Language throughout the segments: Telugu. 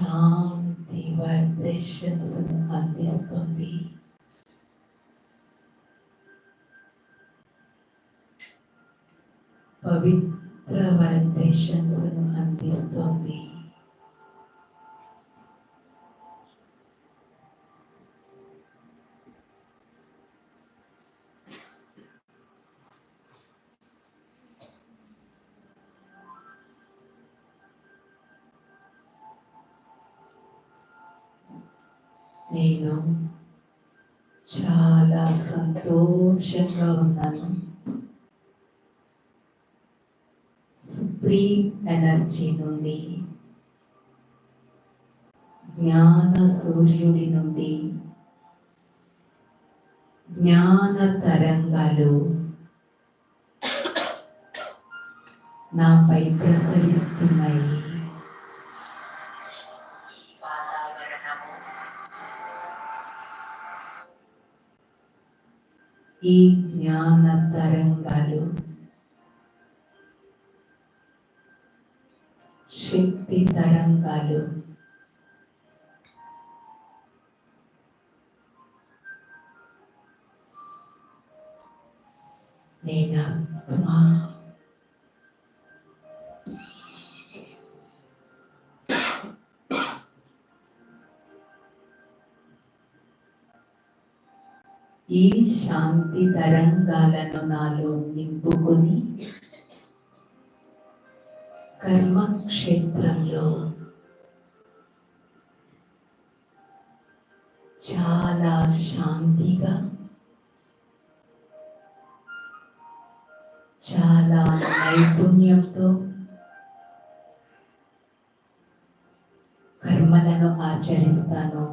శాంతి వైబ్రేషన్స్ అందిస్తుంది పవిత్ర వైబ్రేషన్స్ అందిస్తుంది నేను సంతోషంగా ఉన్నాను సుప్రీం ఎనర్జీ నుండి. జ్ఞాన సూర్యుడి నుండి. జ్ఞాన తరంగాలు. నాపై ప్రసరిస్తున్నాయి. ఈ జ్ఞాన తరంగాలు శక్తి తరంగాలు శాంతి తరంగాలను నాలో నింపుకొని కర్మక్షేత్రంలో చాలా శాంతిగా చాలా నైపుణ్యంతో కర్మలను ఆచరిస్తాను.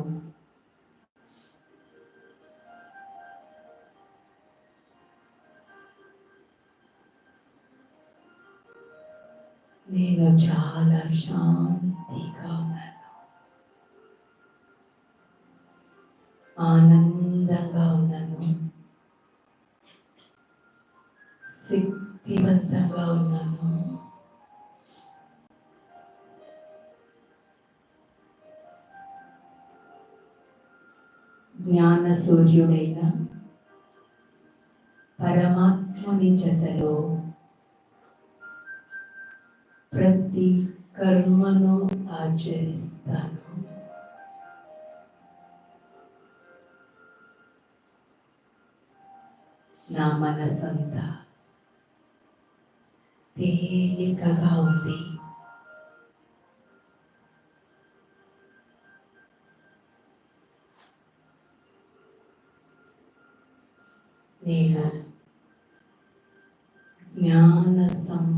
నీలో చాలా శాంతిగా ఆనందంగా ఉన్నాను. శక్తివంతంగా ఉన్నాను. జ్ఞాన సూర్యుడైన పరమాత్ముని జతలో ప్రతి కర్మను ఆచరిస్తాను నా మనసంతా తేలికగా ఉంది నేను జ్ఞాన సంపన్న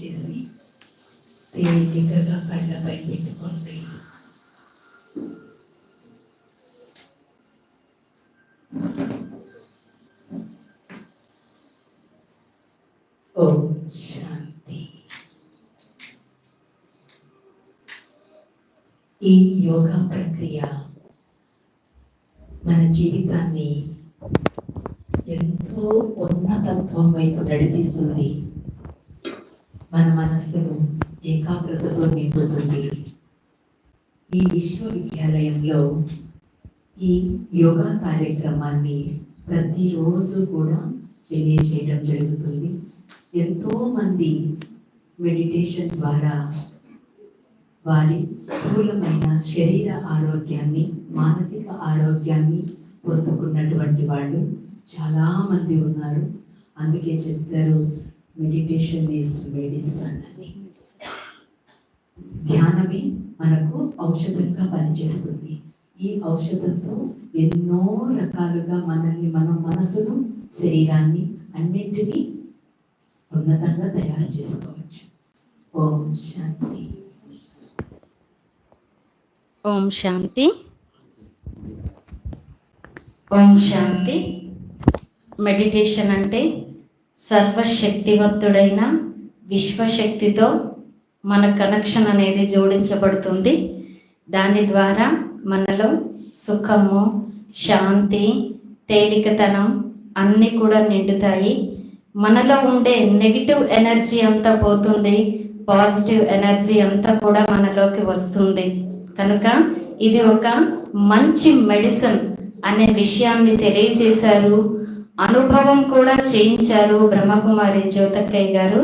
చేసి తేలికగా కళ్ళపై పెట్టుకోండి ఓం శాంతి. ఈ యోగా ప్రక్రియ మన జీవితాన్ని ఎంతో ఉన్నతత్వం వైపు నడిపిస్తుంది. మన మనస్సును ఏకాగ్రతతో నింపుతుంది. ఈ విశ్వవిద్యాలయంలో ఈ యోగా కార్యక్రమాన్ని ప్రతిరోజు కూడా తెలియజేయడం జరుగుతుంది. ఎంతోమంది మెడిటేషన్ ద్వారా వారి స్థూలమైన శరీర ఆరోగ్యాన్ని మానసిక ఆరోగ్యాన్ని పొందుకున్నటువంటి వాళ్ళు చాలామంది ఉన్నారు. అందుకే చెప్తారు మెడిటేషన్ ఈస్ మెడిసన్ అని ధ్యానమే మనకు ఔషధంగా పనిచేస్తుంది. ఈ ఔషధంతో ఎన్నో రకాలుగా మనల్ని మనం మనసును శరీరాన్ని అన్నింటినీ ఉన్నతంగా తయారు చేసుకోవచ్చు. ఓం శాంతి. ఓం శాంతి. ఓం శాంతి. మెడిటేషన్ అంటే సర్వశక్తివంతుడైన విశ్వశక్తితో మన కనెక్షన్ అనేది జోడించబడుతుంది. దాని ద్వారా మనలో సుఖము శాంతి తేలికతనం అన్నీ కూడా నిండుతాయి. మనలో ఉండే నెగిటివ్ ఎనర్జీ అంతా పోతుంది. పాజిటివ్ ఎనర్జీ అంతా కూడా మనలోకి వస్తుంది. కనుక ఇది ఒక మంచి మెడిసిన్ అనే విషయాన్ని తెలియజేశారు. అనుభవం కూడా చేయించారు బ్రహ్మకుమారి జ్యోతక్కయ్య గారు.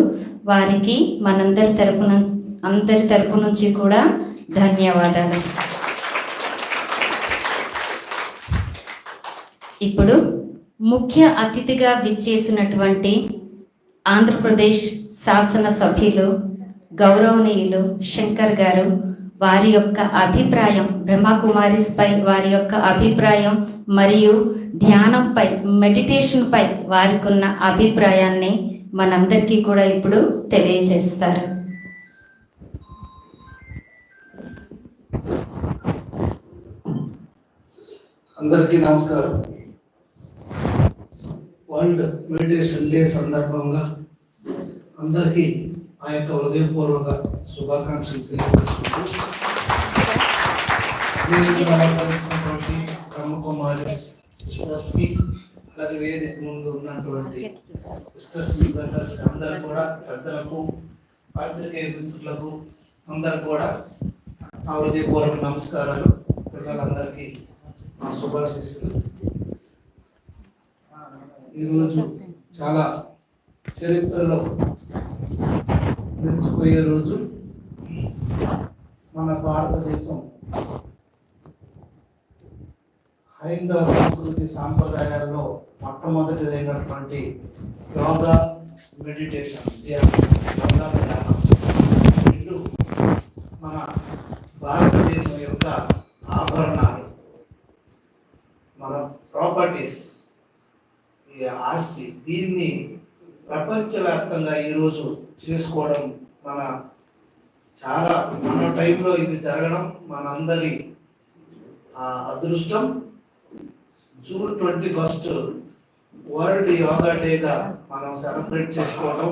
వారికి మనందరి తరపున అందరి తరపు నుంచి కూడా ధన్యవాదాలు. ఇప్పుడు ముఖ్య అతిథిగా విచ్చేసినటువంటి ఆంధ్రప్రదేశ్ శాసన సభ్యులు గౌరవనీయులు శంకర్ గారు వారి యొక్క అభిప్రాయం బ్రహ్మకుమారిస్పై వారి యొక్క అభిప్రాయం మరియు ధ్యానంపై మెడిటేషన్పై వారికి ఉన్న అభిప్రాయాన్ని మనందరికీ కూడా ఇప్పుడు తెలియజేస్తారు. అందరికీ నమస్కారం. వరల్డ్ మెడిటేషన్ డే సందర్భంగా అందరికీ ఆ యొక్క హృదయపూర్వక శుభాకాంక్షలు తెలియజేసుకుంటూ బ్రహ్మకుమారి సిస్టర్స్కి అలాగే వేదిక ముందు ఉన్నటువంటి సిస్టర్స్ బ్రదర్స్ అందరు కూడా పెద్దలకు పాత్రికేయ మిత్రులకు అందరు కూడా నా హృదయపూర్వక నమస్కారాలు పిల్లలందరికీ నా శుభాశిస్తులు ఈరోజు చాలా చరిత్రలో నిలిచిపోయే రోజు మన భారతదేశం హైందవ సంస్కృతి సాంప్రదాయాల్లో మొట్టమొదటిదైనటువంటి యోగా మెడిటేషన్ యోగా ధ్యానం. రెండు మన భారతదేశం యొక్క ఆభరణాలు. మన ప్రాపర్టీస్ ఈ ఆస్తి దీన్ని ప్రపంచవ్యాప్తంగా ఈరోజు చేసుకోవడం మన చాలా మన టైంలో ఇది జరగడం మనందరి ఆ, అదృష్టం. June twenty first world yoga డేగా మనం సెలబ్రేట్ చేసుకోవడం.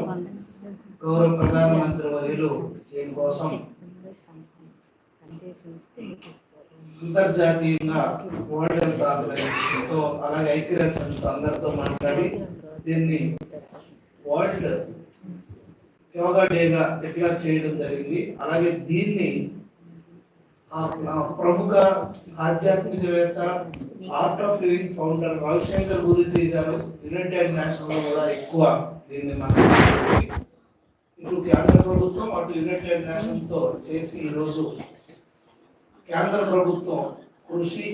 గౌరవ ప్రధానమంత్రి వర్యులు దీనికోసం అంతర్జాతీయంగా వరల్డ్ హెల్త్ ఆర్గనైజేషన్తో అలాగే ఐక్యరాజ్య సంస్థ అందరితో మాట్లాడి దీన్ని వరల్డ్ యోగా డేగా డిక్లేర్ చేయడం జరిగింది. అలాగే దీన్ని ప్రముఖ ఆధ్యాత్మికవేత్త art of living founder Ravishankar Guruji గారు యునైటెడ్ నేషన్స్లో కూడా ఎక్కువ దీన్ని మనకి ఇటు కేంద్ర ప్రభుత్వం అటు యునైటెడ్ నేషన్స్తో చేసి ఈరోజు కేంద్ర ప్రభుత్వం కృషి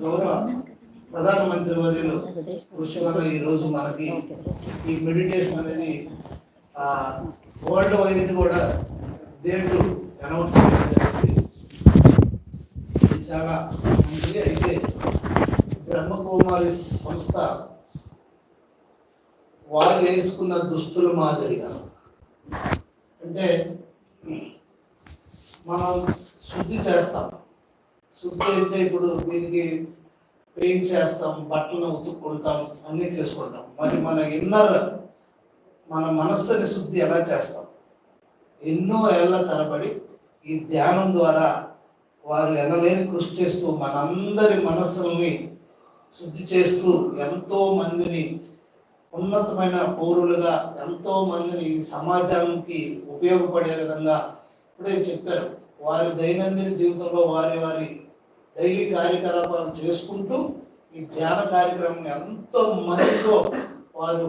గౌరవ ప్రధానమంత్రి వర్యులు కృషి వల్ల ఈ రోజు మనకి ఈ మెడిటేషన్ అనేది వరల్డ్ వైడ్ కూడా డేట్లు అనౌన్స్ చేయడం ఇది చాలా మంచిది. అయితే బ్రహ్మకుమారి సంస్థ వారు వేసుకున్న దుస్తులు మాదిరిగా. అంటే మనం శుద్ధి చేస్తాం. శుద్ధి అంటే ఇప్పుడు దీనికి పెయింట్ చేస్తాం బట్టలను ఉతుక్కుంటాం అన్నీ చేసుకుంటాం. మరి మన ఇన్నర్ మన మనస్సుని శుద్ధి ఎలా చేస్తాం? ఎన్నో ఏళ్ళ తరబడి ఈ ధ్యానం ద్వారా వారు ఎనలేని కృషి చేస్తూ మనందరి మనస్సుల్ని శుద్ధి చేస్తూ ఎంతో మందిని ఉన్నతమైన పౌరులుగా ఎంతో మందిని సమాజానికి ఉపయోగపడే విధంగా ఇప్పుడే చెప్పారు. వారి దైనందిన జీవితంలో వారి వారి డైలీ కార్యకలాపాలు చేసుకుంటూ ఈ ధ్యాన కార్యక్రమం ఎంతో మందితో వారు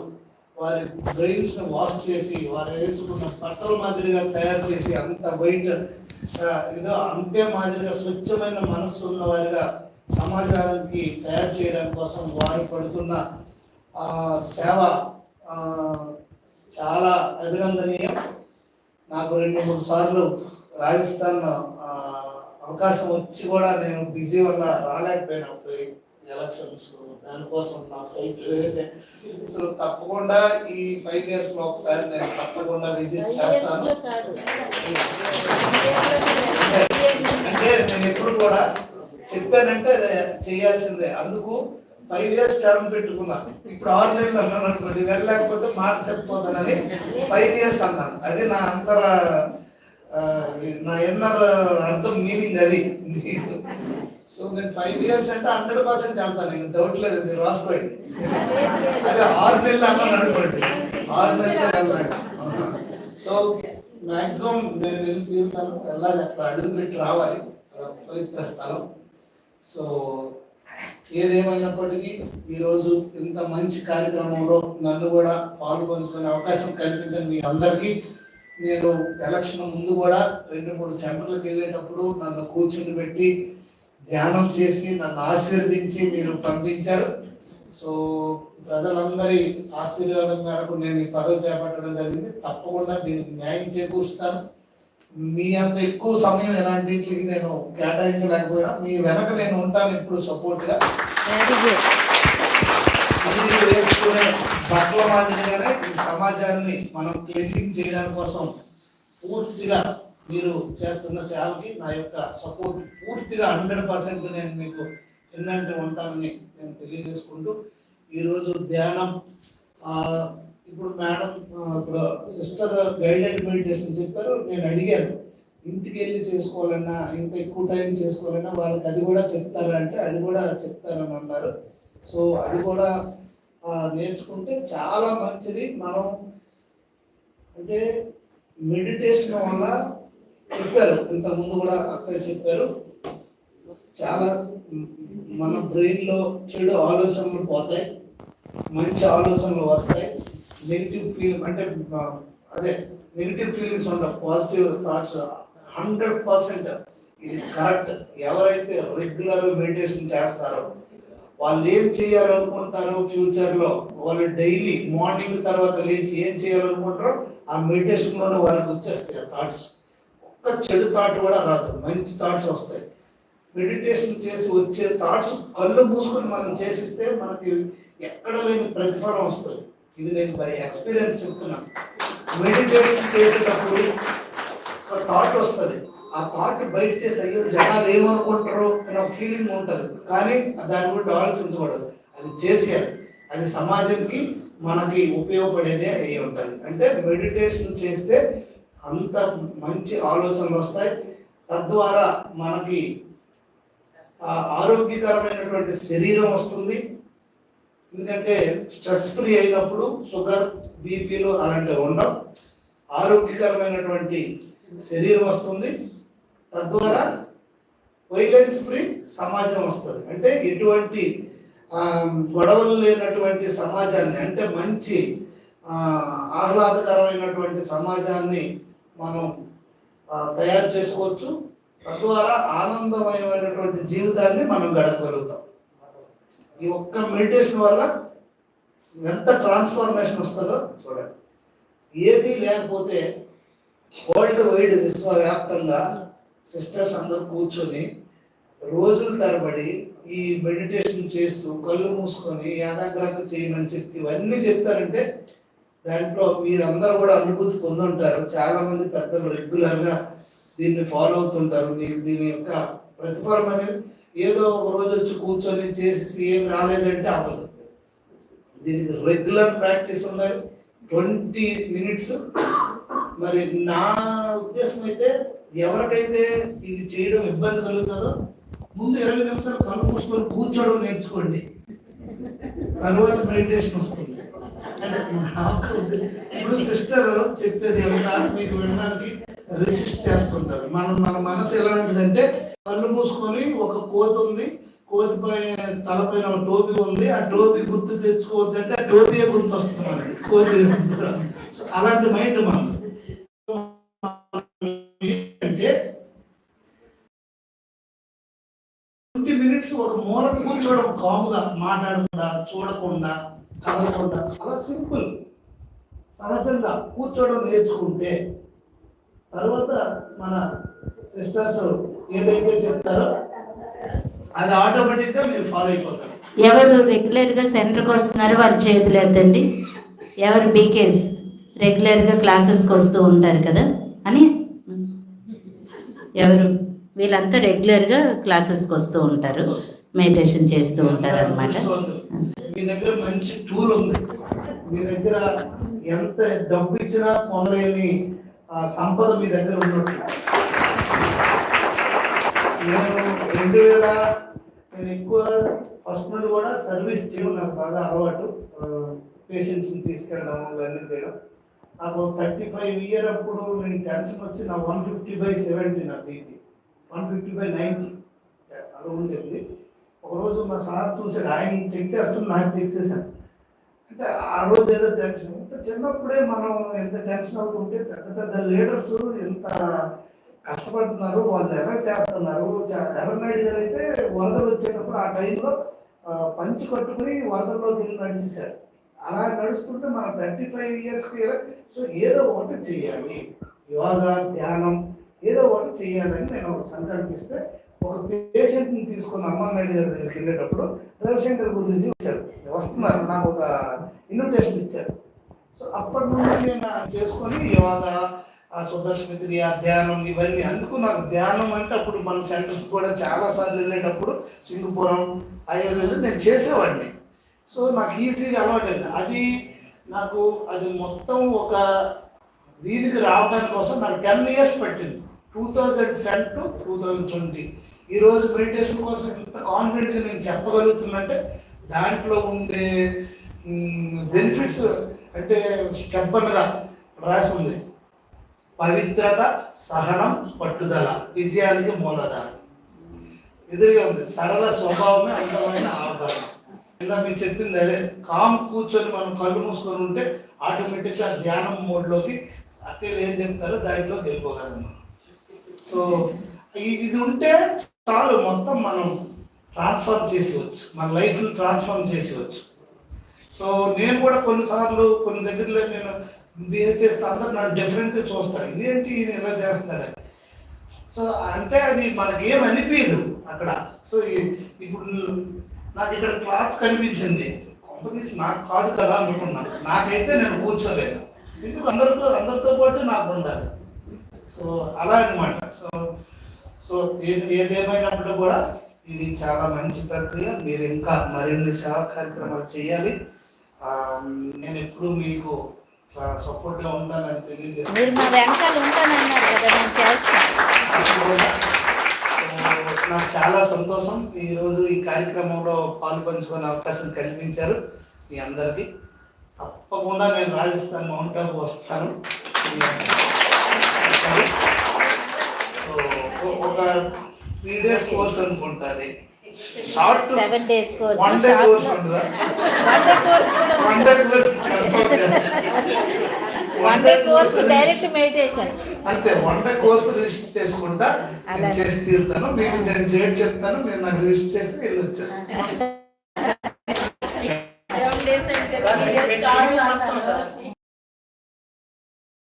వారి బ్రెయిన్స్ని వాష్ చేసి వారు వేసుకున్న బట్టల మాదిరిగా తయారు చేసి అంత వైట్ ఏదో అంతే మాదిరిగా స్వచ్ఛమైన మనస్సు ఉన్న వారిగా సమాజానికి తయారు చేయడం కోసం వారు పడుతున్న ఆ సేవ చాలా అభినందనీయం. నాకు రెండు మూడు సార్లు రాజస్థాన్ అవకాశం వచ్చి కూడా నేను బిజీ వల్ల రాలేకపోయాను అప్పుడు ఎలక్షన్స్ దానికోసం నా ఫ్లైట్ సో తప్పకుండా ఈ ఫైవ్ ఇయర్స్లో ఒకసారి నేను తప్పకుండా విజిట్ చేస్తాను. అంటే నేను ఎప్పుడు కూడా చెప్పానంటే చేయాల్సిందే. అందుకు ఫైవ్ ఇయర్స్ టర్మ్ పెట్టుకున్నా. ఇప్పుడు ఆరు నెలలు అన్నాను అనుకోండి వెళ్ళలేకపోతే మాట తప్పిపోతానని ఫైవ్ ఇయర్స్ అన్నాను. అది నా అంతర నా ఎన్నర్ అర్థం మీనింగ్ అది. సో నేను ఫైవ్ ఇయర్స్ అంటే హండ్రెడ్ పర్సెంట్ వెళ్తాను నేను డౌట్ లేదు మీరు రాసుకోండి. అదే ఆరు నెలలు అన్నాను అనుకోండి. ఆరు నెలలు వెళ్ళాలి సో మాక్సిమం నేను వెళ్ళి తీరుతాను వెళ్ళాలి అక్కడ అడుగు పెట్టి రావాలి. పవిత్ర స్థలం. సో ఏదేమైనప్పటికీ ఈరోజు ఇంత మంచి కార్యక్రమంలో నన్ను కూడా పాల్గొంచుకునే అవకాశం కల్పించిన మీ అందరికీ నేను ఎలక్షన్ ముందు కూడా రెండు మూడు సెంటర్లకు వెళ్ళేటప్పుడు నన్ను కూర్చుని పెట్టి ధ్యానం చేసి నన్ను ఆశీర్వదించి మీరు పంపించారు. సో ప్రజలందరి ఆశీర్వాదం మేరకు నేను ఈ పదవి చేపట్టడం జరిగింది. తప్పకుండా దీనికి న్యాయం చేకూరుస్తాను. మీ అంత ఎక్కువ సమయం ఎలాంటికి నేను కేటాయించలేకపోయినా మీ వెనక నేను ఉంటాను ఇప్పుడు సపోర్ట్గా. ఇది వేసుకునే బట్టల మాదిరిగానే ఈ సమాజాన్ని మనం క్లీనింగ్ చేయడానికి కోసం పూర్తిగా మీరు చేస్తున్న సేవకి నా యొక్క సపోర్ట్ పూర్తిగా హండ్రెడ్ పర్సెంట్ నేను మీకు ఎన్నంటి ఉంటానని నేను తెలియజేసుకుంటూ ఈరోజు ధ్యానం ఇప్పుడు మేడం ఇప్పుడు సిస్టర్ గైడెడ్ మెడిటేషన్ చెప్పారు నేను అడిగాను ఇంటికి వెళ్ళి చేసుకోవాలన్నా ఇంకా ఎక్కువ టైం చేసుకోవాలన్నా వాళ్ళకి అది కూడా చెప్తారా అంటే అది కూడా చెప్తారని అన్నారు. సో అది కూడా నేర్చుకుంటే చాలా మంచిది. మనం అంటే మెడిటేషన్ వల్ల చెప్పారు ఇంతకుముందు కూడా అక్కడ చెప్పారు. చాలా మన బ్రెయిన్లో చెడు ఆలోచనలు పోతాయి మంచి ఆలోచనలు వస్తాయి. నెగిటివ్ ఫీల్ అంటే అదే నెగిటివ్ ఫీలింగ్స్ ఉండవు పాజిటివ్ థాట్స్ హండ్రెడ్ పర్సెంట్ ఇది కరెక్ట్ ఎవరైతే రెగ్యులర్ మెడిటేషన్ చేస్తారో వాళ్ళు ఏం చేయాలనుకుంటారో ఫ్యూచర్లో వాళ్ళు డైలీ మార్నింగ్ తర్వాత లేచి ఏం చేయాలనుకుంటారో ఆ మెడిటేషన్లోనే వాళ్ళకి వచ్చేస్తాయి థాట్స్. ఒక్క చెడు థాట్ కూడా రాదు మంచి థాట్స్ వస్తాయి. మెడిటేషన్ చేసి వచ్చే థాట్స్ కళ్ళు మూసుకొని మనం చేసిస్తే మనకి ఎక్కడ లేని ప్రతిఫలం వస్తుంది. ఇది నేను బై ఎక్స్పీరియన్స్ చెప్తున్నాను. మెడిటేషన్ చేసేటప్పుడు ఒక థాట్ వస్తుంది ఆ థాట్ బయట చేస్తే అయ్యో జనాలు ఏమనుకుంటారు అని ఒక ఫీలింగ్ ఉంటుంది. కానీ దాని గురించి ఆలోచించకూడదు అది చేసేయాలి. అది సమాజంకి మనకి ఉపయోగపడేదే అయి ఉంటుంది. అంటే మెడిటేషన్ చేస్తే అంత మంచి ఆలోచనలు వస్తాయి. తద్వారా మనకి ఆరోగ్యకరమైనటువంటి శరీరం వస్తుంది. ఎందుకంటే స్ట్రెస్ ఫ్రీ అయినప్పుడు షుగర్ బీపీలు అలాంటివి ఉండవు. ఆరోగ్యకరమైనటువంటి శరీరం వస్తుంది. తద్వారా వైలెన్స్ ఫ్రీ సమాజం వస్తుంది. అంటే ఎటువంటి గొడవలు లేనటువంటి సమాజాన్ని అంటే మంచి ఆహ్లాదకరమైనటువంటి సమాజాన్ని మనం తయారు చేసుకోవచ్చు. తద్వారా ఆనందమయమైనటువంటి జీవితాన్ని మనం గడపగలుగుతాం. ఈ ఒక్క మెడిటేషన్ వల్ల ఎంత ట్రాన్స్ఫర్మేషన్ వస్తుందో చూడండి. ఏది లేకపోతే వరల్డ్ వైడ్ విశ్వవ్యాప్తంగా సిస్టర్స్ అందరూ కూర్చొని రోజుల తరబడి ఈ మెడిటేషన్ చేస్తూ కళ్ళు మూసుకొని ఏకాగ్రత చేయమని చెప్పి ఇవన్నీ చెప్తారంటే దాంట్లో మీరందరూ కూడా అనుభూతి పొందుంటారు. చాలా మంది పెద్దలు రెగ్యులర్గా దీన్ని ఫాలో అవుతుంటారు. దీని దీని యొక్క ప్రతిఫలం అనేది ఏదో ఒక రోజు వచ్చి కూర్చొని చేసి ఏం రాలేదంటే అవ్వదు. దీనికి రెగ్యులర్ ప్రాక్టీస్ ఉండాలి. Twenty minutes. మరి నా ఉద్దేశం అయితే ఎవరికైతే ఇది చేయడం ఇబ్బంది కలుగుతుందో ముందు ఇరవై నిమిషాలు కళ్ళు మూసుకొని కూర్చోవడం నేర్చుకోండి. తర్వాత మెడిటేషన్ వస్తుంది. అంటే ఇప్పుడు సిస్టర్ చెప్పేది ఎంత మీకు వినడానికి రెసిస్ట్ చేసుకుంటారు మనం మన మనసు ఎలా ఉంటుందంటే కళ్ళు మూసుకొని ఒక కోతి ఉంది కోతి పైన తలపైన ఒక టోపీ ఉంది ఆ టోపీ గుర్తు తెచ్చుకోవద్దంటే ఆ టోపీయే గుర్తు వస్తుంది మనకి. కోతి అలాంటి మైండ్ మనం ఒక మూల కూర్చోవడం కాముగా మాట్లాడకుండా చూడకుండా కదలకుండా అలా సింపుల్ సహజంగా కూర్చోవడం నేర్చుకుంటే తర్వాత మన సిస్టర్స్ ఏదైతే చెప్తారో అది ఆటోమేటిక్గా మీరు ఫాలో అయిపోతారు. ఎవరు రెగ్యులర్గా సెంటర్కి వస్తున్నారో వారి చేతులు ఎత్తండి. ఎవరు బీకేస్ రెగ్యులర్గా క్లాసెస్కి వస్తూ ఉంటారు కదా అని. ఎవరు? వీళ్ళంతా రెగ్యులర్గా క్లాసెస్కి వస్తూ ఉంటారు. మెడిటేషన్ చేస్తూ ఉంటారు అనమాట మీ దగ్గర మంచి టూల్ ఉంది. మీ దగ్గర ఎంత డబ్బు ఇచ్చినా కొనలేని ఆ, సంపద మీ దగ్గర ఉన్నట్టు. నేను రెండు వేల నేను ఎక్కువ ఫస్ట్ నుండి కూడా సర్వీస్ చేయడం నాకు బాగా అలవాటు. పేషెంట్స్ని తీసుకెళ్ళడం ఇవన్నీ చేయడం. నాకు థర్టీ ఫైవ్ ఇయర్ అప్పుడు నేను టెన్షన్ వచ్చి నా వన్ ఫిఫ్టీ బై సెవెంటీ నా BP one fifty by ninety. అలా ఉండేది. ఒకరోజు మా సార్ చూశాడు. ఆయన చెక్ చేస్తుంటే నాకు చెక్ చేశాను అంటే ఆ రోజు ఏదో టెన్షన్. అంటే చిన్నప్పుడే మనం ఎంత టెన్షన్ అవుతుంటే పెద్ద పెద్ద లీడర్స్ ఎంత కష్టపడుతున్నారు వాళ్ళు ఎలా చేస్తున్నారు. ఎర్ర ఎర్రనాయుడు గారు అయితే వరదలు వచ్చేటప్పుడు ఆ టైంలో పంచి కట్టుకుని వరదల్లోకి వెళ్ళి నడిచేశారు. అలా నడుస్తుంటే మన థర్టీ ఫైవ్ ఇయర్స్కి సో ఏదో ఒకటి చేయాలి. యోగా ధ్యానం ఏదో ఒకటి చేయాలని నేను సంకల్పిస్తే ఒక పేషెంట్ని తీసుకున్న అమ్మానాయుడు గారి దగ్గరికి వెళ్ళేటప్పుడు రవిశంకర్ గురించి వచ్చారు. వస్తున్నారు నాకు ఒక ఇన్విటేషన్ ఇచ్చారు. సో అప్పటి నుండి నేను చేసుకొని యోగా ఆ సుదర్శన క్రియ ధ్యానం ఇవన్నీ అందుకు నాకు ధ్యానం అంటే అప్పుడు మన సెంటర్స్ కూడా చాలాసార్లు వెళ్ళేటప్పుడు సింగపురం అయ్యలు నేను చేసేవాడిని. సో నాకు ఈజీగా అలవాటైంది. అది నాకు అది మొత్తం ఒక దీనికి రావడానికి కోసం నాకు టెన్ ఇయర్స్ పట్టింది. Two thousand ten to two thousand twenty ఈరోజు మెడిటేషన్ కోసం ఎంత కాన్ఫిడెంట్గా నేను చెప్పగలుగుతున్నంటే దాంట్లో ఉండే బెనిఫిట్స్ అంటే చెప్పనుగా రాసి ఉంది పవిత్రత సహనం పట్టుదల విజయానికి మూలధారం ఎదురుగా ఉంది సరళ స్వభావమే అందమైన ఆభరణం. ఇందా మీరు చెప్పింది అదే కామ్ కూర్చొని మనం కళ్ళు మూసుకొని ఉంటే ఆటోమేటిక్గా ధ్యానం మోడ్లోకి అక్కడ ఏం చెప్తారో దాంట్లో వెళ్ళిపోగలం మనం. సో ఇది ఉంటే చాలు మొత్తం మనం ట్రాన్స్ఫార్మ్ చేసేవచ్చు. మన లైఫ్ని ట్రాన్స్ఫార్మ్ చేసేవచ్చు. సో నేను కూడా కొన్నిసార్లు కొన్ని దగ్గరలో నేను బిహేవ్ చేస్తే అందరు నన్ను డిఫరెంట్గా చూస్తారు. ఇదేంటి ఈయన ఇలా చేస్తున్నాడని సో అంటే అది మనకి ఏం అనిపించదు అక్కడ. సో ఇప్పుడు నాకు ఇక్కడ క్లాత్ కనిపించింది. కొంపతీసి నాకు కాదు కదా అనుకున్నాను నాకైతే నేను కూర్చోలేను. ఎందుకు? అందరితో అందరితో పాటు నాకు ఉండాలి. సో అలా అన్నమాట. సో సో ఏదేమైనప్పుడు కూడా ఇది చాలా మంచి ప్రక్రియ. మీరు ఇంకా మరిన్ని సేవా కార్యక్రమాలు చేయాలి. నేను ఎప్పుడు మీకు సపోర్ట్గా ఉంటానని తెలియజేస్తాను. నాకు చాలా సంతోషం. ఈ రోజు ఈ కార్యక్రమంలో పాలు పంచుకునే అవకాశం కల్పించారు మీ అందరికి. తప్పకుండా నేను రాజస్థాన్ మౌంట్ ఆబు వస్తాను. ఒక త్రీ డేస్ కోర్స్ అనుకుంటుంది short seven days course one day course ఉంటుందా one day course one day course direct meditation అంతే వన్ డే కోర్సు రిజిస్టర్ చేసుకుంటా. నేను. చేసి తీరుతాను. మీకు నేను డేట్ చెప్తాను. మీరు నాకు రిజిస్టర్ చేస్తే వెళ్ళి వచ్చేస్తాను.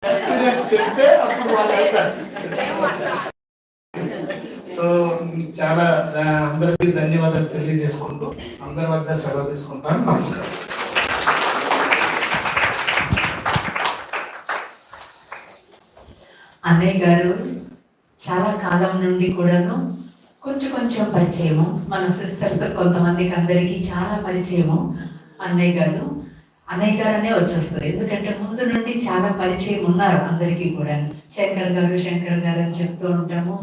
ఎక్స్పీరియన్స్ చెప్తే అప్పుడు వాళ్ళు అవుతారు. సో చాలా అందరికీ ధన్యవాదాలు తెలియజేసుకుంటూ అందరి వద్ద సెలవు తీసుకుంటాను. నమస్కారం. అన్నయ్య గారు చాలా కాలం నుండి కూడాను కొంచెం కొంచెం పరిచయము. మన సిస్టర్స్ కొంతమందికి అందరికీ చాలా పరిచయము. అన్నయ్య గారు అన్నయ్య వచ్చేస్తుంది. ఎందుకంటే ముందు నుండి చాలా పరిచయం ఉన్నారు అందరికీ కూడా. శంకర్ గారు శంకర్ గారు అని చెప్తూ ఉంటాము.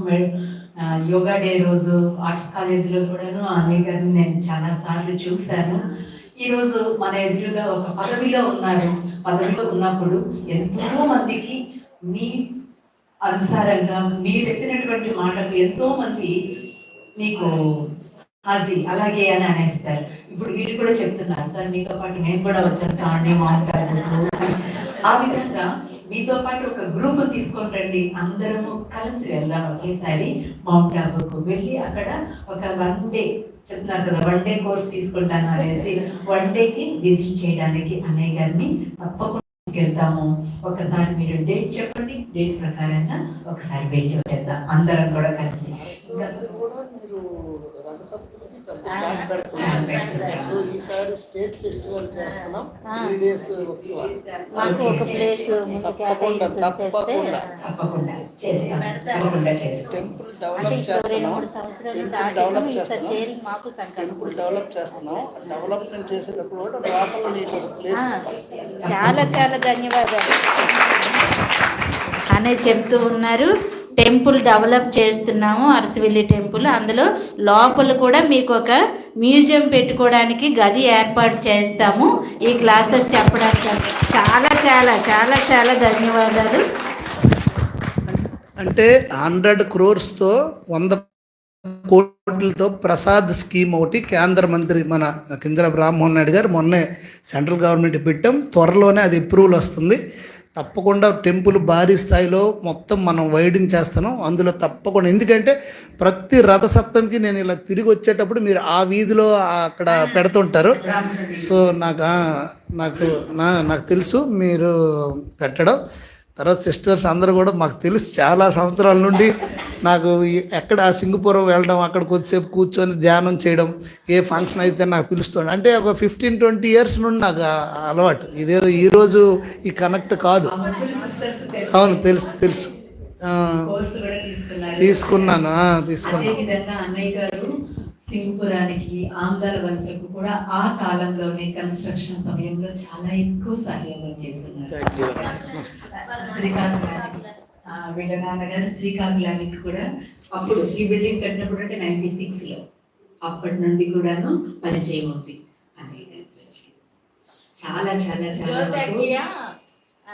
యోగా డే రోజు ఆర్ట్స్ కాలేజీలో కూడాను అనేకరిని గారిని నేను చాలా సార్లు చూశాను. ఈరోజు మన ఎదురుగా ఒక పదవిలో ఉన్నారు. పదవిలో ఉన్నప్పుడు ఎంతో మందికి మీ అనుసారంగా మీరు చెప్పినటువంటి మాటకు ఎంతో మంది మీకు హాజీ అలాగే అని అనేస్తారు. ఇప్పుడు వీళ్ళు కూడా చెప్తున్నారు సార్ మీతో పాటు మేము కూడా వచ్చేస్తామండి మాట్లాడుతూ ఆ విధంగా మీతో పాటు ఒక గ్రూప్ తీసుకొని రండి అందరము కలిసి వెళ్దాం ఒకేసారి మౌంట్ ఆబుకు వెళ్ళి అక్కడ ఒక వన్ డే చెప్తున్నారు కదా వన్ డే కోర్స్ తీసుకుంటాను అనేసి వన్ డేకి విజిట్ చేయడానికి అన్నయ్య గారిని తప్పకుండా తీసుకెళ్తాము. ఒకసారి మీరు డేట్ చెప్పండి డేట్ ప్రకారంగా ఒకసారి వెళ్ళి వచ్చేద్దాం అందరం కూడా కలిసి. మీరు ఈసారి స్టేట్ ఫెస్టివల్ చేస్తున్నాం. త్రీ డేస్ ఉత్సవాలు. మాకు ఒక ప్లేస్ తప్పకుండా తప్పకుండా. టెంపుల్ డెవలప్ చేస్తున్నాం. టెంపుల్ డెవలప్ చేస్తున్నాం. టెంపుల్ చేస్తున్నాం. డెవలప్మెంట్ చేసేటప్పుడు కూడా లోపల నీకు ఒక ప్లేస్ ఇస్తాం. చాలా చాలా ధన్యవాదాలు. అనే చెప్తూ ఉన్నారు. టెంపుల్ డెవలప్ చేస్తున్నాము అరసివెల్లి టెంపుల్. అందులో లోపల కూడా మీకు ఒక మ్యూజియం పెట్టుకోవడానికి గది ఏర్పాటు చేస్తాము. ఈ క్లాసెస్ చెప్పడానికి చాలా చాలా చాలా చాలా ధన్యవాదాలు. అంటే హండ్రెడ్ క్రోర్స్తో వంద కోట్లతో ప్రసాద్ స్కీమ్ ఒకటి కేంద్ర మంత్రి మన కింజర బ్రాహ్మణ్ నాయుడు గారు మొన్నే సెంట్రల్ గవర్నమెంట్ పెట్టాం. త్వరలోనే అది అప్రూవల్ వస్తుంది. తప్పకుండా టెంపుల్ భారీ స్థాయిలో మొత్తం మనం వైడింగ్ చేస్తాను అందులో తప్పకుండా ఎందుకంటే ప్రతి రథ రథసప్తంకి నేను ఇలా తిరిగి వచ్చేటప్పుడు మీరు ఆ వీధిలో అక్కడ పెడుతుంటారు. సో నాకు నాకు నా నాకు తెలుసు మీరు పెట్టడం తర్వాత సిస్టర్స్ అందరూ కూడా మాకు తెలుసు చాలా సంవత్సరాల నుండి నాకు ఎక్కడ సింగపురం వెళ్ళడం అక్కడ కొద్దిసేపు కూర్చొని ధ్యానం చేయడం ఏ ఫంక్షన్ అయితే నాకు పిలుస్తుంది అంటే ఒక ఫిఫ్టీన్ ట్వంటీ ఇయర్స్ నుండి నాకు అలవాటు. ఇదేదో ఈరోజు ఈ కనెక్ట్ కాదు. అవును తెలుసు తెలుసు. తీసుకున్నాను. తీసుకున్నాను. సింగపురానికి ఆంధ్ర వలసకు కూడా ఆ కాలంలోనే కన్స్ట్రక్షన్ సమయంలో చాలా ఎక్కువ సహాయం చేస్తున్నారు. ఆ, వీళ్ళ నాన్నగారు శ్రీకాకుళానికి కూడా అప్పుడు ఈ బిల్డింగ్ కట్టినప్పుడు అంటే నైన్టీ సిక్స్లో అప్పటి నుండి కూడాను పరిచయం ఉంది అన్నయ్య గారి పరిచయం. చాలా చాలా చాలా వరకు జ్యోతక్కియ, ఆ, సంతోషం.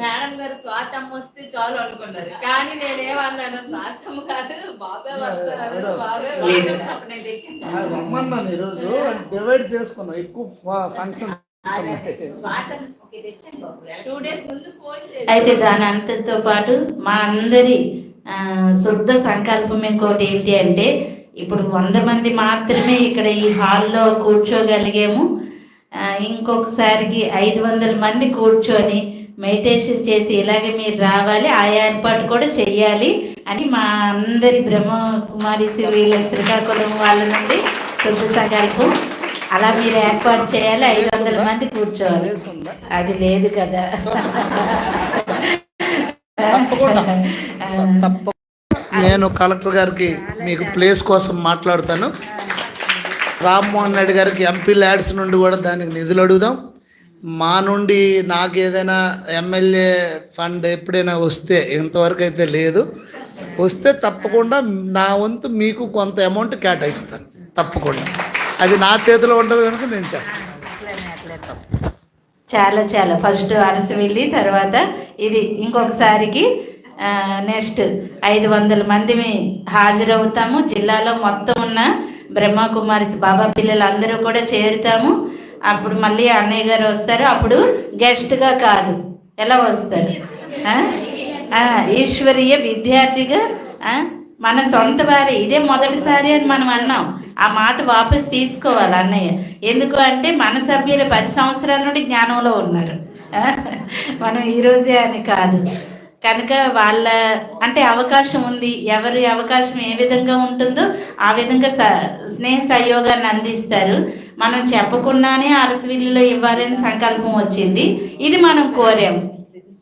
మేడం గారు స్వార్థం వస్తే చాలు అనుకున్నారు. కానీ నేనేమన్నాను స్వార్థం కాదు బాబే వస్తారు బాబే నేను రమ్మన్నాను ఈరోజు. డివైడ్ చేసుకున్నాం ఎక్కువ ఫంక్షన్ అయితే దాని అంతతో పాటు మా అందరి శుద్ధ సంకల్పం ఇంకోటి ఏంటి అంటే ఇప్పుడు వంద మంది మాత్రమే ఇక్కడ ఈ హాల్లో కూర్చోగలిగాము. ఇంకొకసారికి ఐదు వందల మంది కూర్చొని మెడిటేషన్ చేసి ఇలాగే మీరు రావాలి ఆ ఏర్పాటు కూడా చెయ్యాలి అని మా అందరి బ్రహ్మ కుమారి వీళ్ళ శ్రీకాకుళం వాళ్ళ నుండి శుద్ధ సంకల్పం. అలా మీరు ఏర్పాటు చేయాలి ఐదు వందల మంది కూర్చోవాలి. అది లేదు కదా. నేను కలెక్టర్ గారికి మీకు ప్లేస్ కోసం మాట్లాడుతాను. రామ్మోహన్ రెడ్డి గారికి ఎంపీ ల్యాడ్స్ నుండి కూడా దానికి నిధులు అడుగుదాం. మా నుండి నాకు ఏదైనా ఎమ్మెల్యే ఫండ్ ఎప్పుడైనా వస్తే ఇంతవరకు అయితే లేదు. వస్తే తప్పకుండా నా వంతు మీకు కొంత అమౌంట్ కేటాయిస్తాను. తప్పకుండా. అది నా చేతిలో ఉండదు కనుక నేను చేస్తాను. చాలా చాలా. ఫస్ట్ అరసవెల్లి తర్వాత ఇది ఇంకొకసారికి నెక్స్ట్ ఐదు వందల మంది హాజరవుతాము. జిల్లాలో మొత్తం ఉన్న బ్రహ్మకుమారి బాబా పిల్లలు అందరూ కూడా చేరుతాము. అప్పుడు మళ్ళీ అన్నయ్య గారు వస్తారు. అప్పుడు గెస్ట్గా కాదు. ఎలా వస్తారు? ఈశ్వరీయ విద్యార్థిగా మన సొంత వారి. ఇదే మొదటిసారి అని మనం అన్నాం. ఆ మాట వాపస్ తీసుకోవాలి అన్నయ్య. ఎందుకు అంటే మన సభ్యులు పది సంవత్సరాల నుండి జ్ఞానంలో ఉన్నారు. మనం ఈరోజే అని కాదు. కనుక వాళ్ళ అంటే అవకాశం ఉంది. ఎవరి అవకాశం ఏ విధంగా ఉంటుందో ఆ విధంగా స స్నేహ సహయోగాన్ని అందిస్తారు. మనం చెప్పకుండానే అరసవిల్లులో ఇవ్వాలని సంకల్పం వచ్చింది. ఇది మనం కోరాము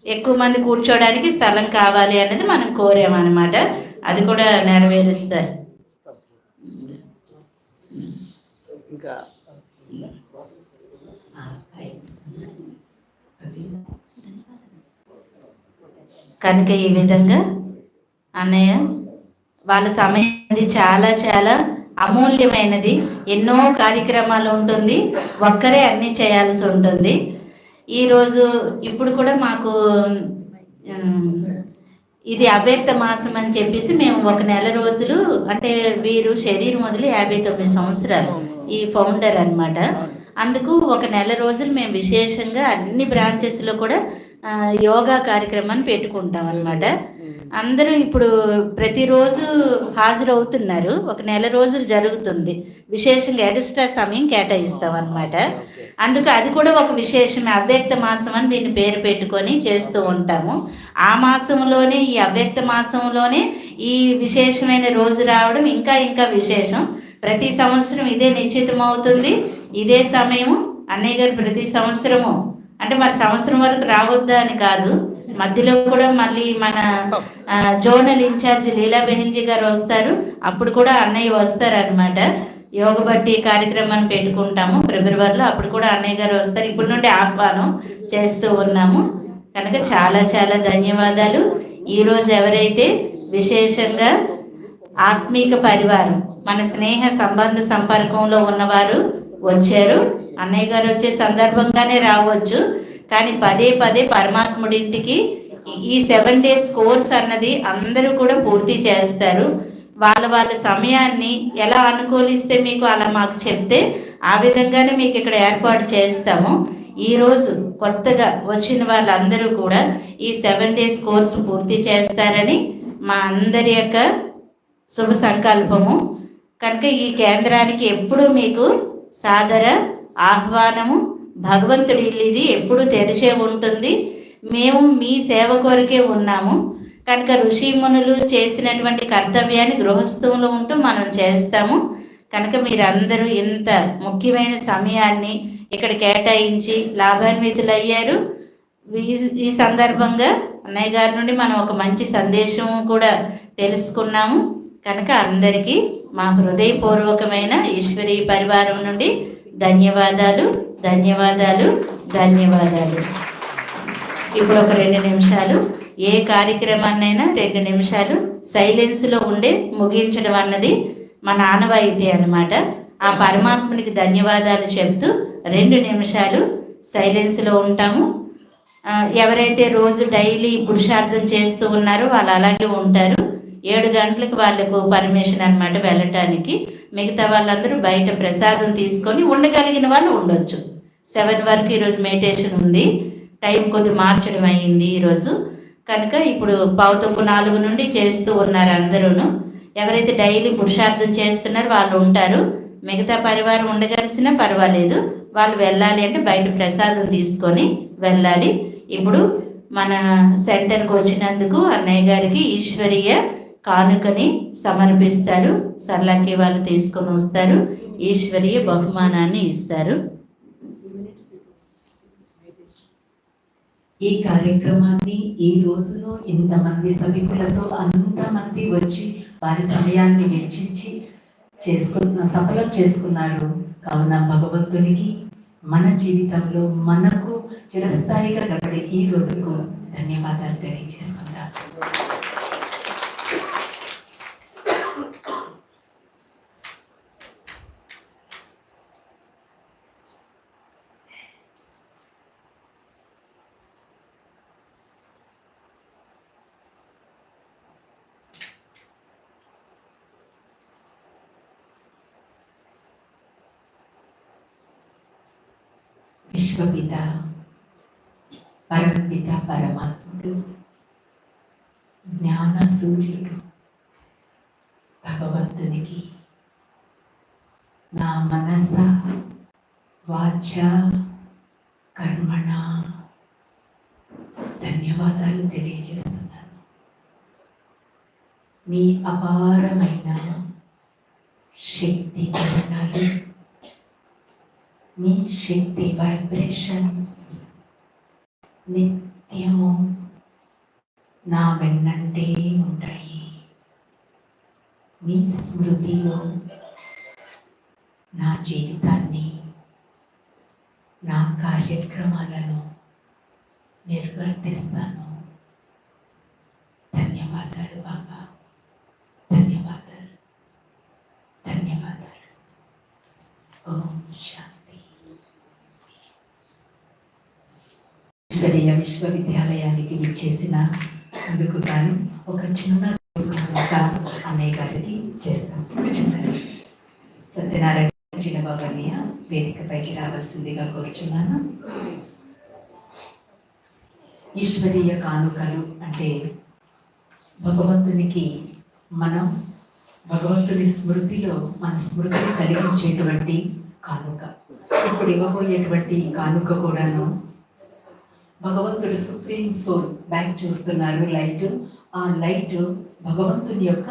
ఎక్కువ మంది కూర్చోడానికి స్థలం కావాలి అనేది మనం కోరామన్నమాట అది కూడా నెరవేరుస్తారు. ఇంకా ఆ, అయి. అది. కనుక ఈ విధంగా అన్నయ్య వాళ్ళ సమయం అది చాలా చాలా అమూల్యమైనది. ఎన్నో కార్యక్రమాలు ఉంటుంది. ఒక్కరే అన్నీ చేయాల్సి ఉంటుంది. ఈరోజు ఇప్పుడు కూడా మాకు ఇది అవ్యక్త మాసం అని చెప్పేసి మేము ఒక నెల రోజులు అంటే వీరు శరీరం వదిలి యాభై తొమ్మిది సంవత్సరాలు ఈ ఫౌండర్ అన్నమాట. అందుకు ఒక నెల రోజులు మేము విశేషంగా అన్ని బ్రాంచెస్లో కూడా యోగా కార్యక్రమాన్ని పెట్టుకుంటాం అన్నమాట. అందరూ ఇప్పుడు ప్రతిరోజు హాజరవుతున్నారు. ఒక నెల రోజులు జరుగుతుంది. విశేషంగా ఎక్స్ట్రా సమయం కేటాయిస్తాం అన్నమాట. అందుకు అది కూడా ఒక విశేషమే. అవ్యక్త మాసం అని దీన్ని పేరు పెట్టుకొని చేస్తూ ఉంటాము. ఆ మాసంలోనే ఈ అవ్యక్త మాసంలోనే ఈ విశేషమైన రోజు రావడం ఇంకా ఇంకా విశేషం. ప్రతి సంవత్సరం ఇదే నిశ్చితం అవుతుంది ఇదే సమయము. అన్నయ్య గారు ప్రతి సంవత్సరము అంటే మరి సంవత్సరం వరకు రావద్దా అని కాదు. మధ్యలో కూడా మళ్ళీ మన జోనల్ ఇన్ఛార్జ్ లీలా బెహెంజీ గారు వస్తారు. అప్పుడు కూడా అన్నయ్య వస్తారు అనమాట యోగ బట్టి కార్యక్రమాన్ని పెట్టుకుంటాము ఫిబ్రవరిలో. అప్పుడు కూడా అన్నయ్య గారు వస్తారు. ఇప్పటి నుండి ఆహ్వానం చేస్తూ ఉన్నాము. కనుక చాలా చాలా ధన్యవాదాలు. ఈరోజు ఎవరైతే విశేషంగా ఆత్మీక పరివారం మన స్నేహ సంబంధ సంపర్కంలో ఉన్నవారు వచ్చారు. అన్నయ్య గారు వచ్చే సందర్భంగానే రావచ్చు. కానీ పదే పదే పరమాత్ముడింటికి ఈ- సెవెన్ డేస్ కోర్స్ అన్నది అందరూ కూడా పూర్తి చేస్తారు. వాళ్ళ వాళ్ళ సమయాన్ని ఎలా అనుకూలిస్తే మీకు అలా మాకు చెప్తే ఆ విధంగానే మీకు ఇక్కడ ఏర్పాటు చేస్తాము. ఈరోజు కొత్తగా వచ్చిన వాళ్ళందరూ కూడా ఈ సెవెన్ డేస్ కోర్సు పూర్తి చేస్తారని మా అందరి యొక్క శుభ సంకల్పము. కనుక ఈ కేంద్రానికి ఎప్పుడూ మీకు సాదర ఆహ్వానము. భగవంతుడి ఇల్లు ఇది ఎప్పుడు తెరిచే ఉంటుంది. మేము మీ సేవ కొరకే ఉన్నాము. కనుక ఋషిమునులు చేసినటువంటి కర్తవ్యాన్ని గృహస్థంలో ఉంటూ మనం చేస్తాము. కనుక మీరందరూ ఇంత ముఖ్యమైన సమయాన్ని ఇక్కడ కేటాయించి లాభాన్వితులు అయ్యారు ఈ సందర్భంగా అన్నయ్య గారి నుండి మనం ఒక మంచి సందేశం కూడా తెలుసుకున్నాము. కనుక అందరికీ మా హృదయపూర్వకమైన ఈశ్వరీ పరివారం నుండి ధన్యవాదాలు ధన్యవాదాలు ధన్యవాదాలు. ఇప్పుడు ఒక రెండు నిమిషాలు ఏ కార్యక్రమాన్నైనా రెండు నిమిషాలు సైలెన్స్లో ఉండే ముగించడం అన్నది మా నాన్నవైతే అనమాట ఆ పరమాత్మనికి ధన్యవాదాలు చెప్తూ రెండు నిమిషాలు సైలెన్స్లో ఉంటాము. ఎవరైతే రోజు డైలీ పురుషార్థం చేస్తూ ఉన్నారో వాళ్ళు అలాగే ఉంటారు. ఏడు గంటలకు వాళ్ళకు పర్మిషన్ అన్నమాట వెళ్ళటానికి. మిగతా వాళ్ళందరూ బయట ప్రసాదం తీసుకొని ఉండగలిగిన వాళ్ళు ఉండొచ్చు. సెవెన్ వరకు ఈరోజు మెడిటేషన్ ఉంది. టైం కొద్ది మార్చడం అయ్యింది ఈరోజు. కనుక ఇప్పుడు పావుతొక్కు నాలుగు నుండి చేస్తూ ఉన్నారు అందరూను. ఎవరైతే డైలీ పురుషార్థం చేస్తున్నారో వాళ్ళు ఉంటారు. మిగతా పరివారం ఉండగలిసినా పర్వాలేదు. వాళ్ళు వెళ్ళాలి అంటే బయట ప్రసాదం తీసుకొని వెళ్ళాలి. ఇప్పుడు మన సెంటర్కి వచ్చినందుకు అన్నయ్య గారికి ఈశ్వరీయ కానుకని సమర్పిస్తారు. సర్లాకి వాళ్ళు తీసుకొని వస్తారు. ఈశ్వరీయ బహుమానాన్ని ఇస్తారు. ఈ కార్యక్రమాన్ని ఈ రోజులో ఇంతమంది సభికులతో అంతమంది వచ్చి వారి సమయాన్ని వెచ్చించి చేసుకున్న సఫలం చేసుకున్నారు. కావున భగవంతునికి మన జీవితంలో మనకు చిరస్థాయిగా గడపడే ఈ రోజుకు ధన్యవాదాలు తెలియజేసుకుంటాం పరమపిత పరమాత్ముడు జ్ఞాన సూర్యుడు భగవంతునికి నా మనస వాచ కర్మణ. ధన్యవాదాలు తెలియజేస్తున్నాను. మీ అపారమైన శక్తి కరణాలు మీ శక్తి వైబ్రేషన్స్ నిత్యము నా వెన్నంటే ఉంటాయి. మీ స్మృతిలో నా జీవితాన్ని నా కార్యక్రమాలను నిర్వర్తిస్తాను. ధన్యవాదాలు బాబా. ధన్యవాదాలు. ధన్యవాదాలు. ఓం శాంతి. ఈశ్వరీయ విశ్వవిద్యాలయానికి విచ్చేసిన అందుకు గాను ఒక చిన్న అన్నయ్య గారికి చేస్తాం. సత్యనారాయణ చిన్నబాబు అన్నయ్య వేదికపైకి రావాల్సిందిగా కోరుచున్నాను. ఈశ్వరీయ కానుకలు అంటే భగవంతునికి మనం భగవంతుని స్మృతిలో మన స్మృతిని కలిగించేటువంటి కానుక. ఇప్పుడు ఇవ్వబోయేటువంటి కానుక కూడాను భగవంతుడు సుప్రీం సోల్ బ్యాక్ చూస్తున్నారు లైట్. ఆ లైట్ భగవంతుని యొక్క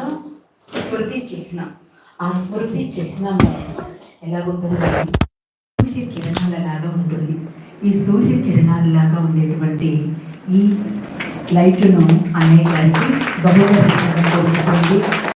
స్మృతి చిహ్నం. ఆ స్మృతి చిహ్నం ఎలాగుంటుంది? సూర్య కిరణాల లాగా ఉంటుంది. ఈ సూర్య కిరణాల లాగా ఉండేటువంటి ఈ లైట్ను అనే బహుమతి